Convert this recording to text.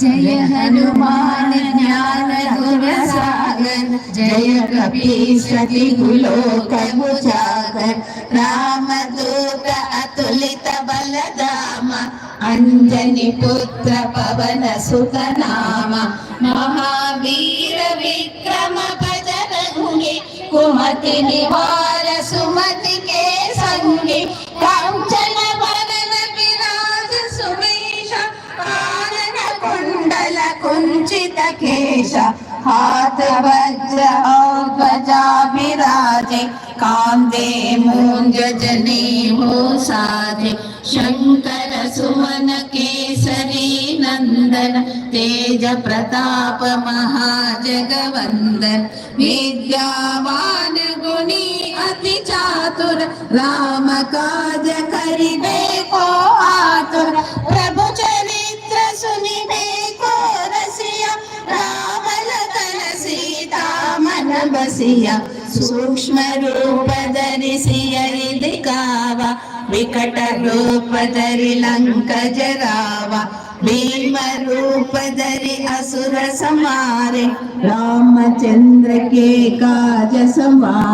जय हनुमान ज्ञान गुण सागर जय कपीशति गुलोक उजागर रामदूत अतुलित बलधाम अंजनी पुत्र पवन सुत नाम महावीर विक्रम बजरंगी कुमति निवार सुमति के संगी कांचन हाथ वज्र और ध्वजा विराजे, कांदे मूंज जने हो साजे। शंकर, सुमन, केसरी, नंदन, तेज प्रताप, महाजगवंदन। विद्यावान, गुणी, अति चातुर, राम काज ಬಸಿಯ ಸೂಕ್ಷ್ಮ ರೂಪ ಧರಿಸಿಯ ಕಾವ ವಿಕಟ ರೂಪ ಧರಿ ಲಂಕ ಜರಾವ ಭೀಮ ರೂಪ ಧರಿ ಅಸುರ ಸಮಾರೆ ರಾಮಚಂದ್ರ ಕೇ ಕಾಜ ಸಮಾರ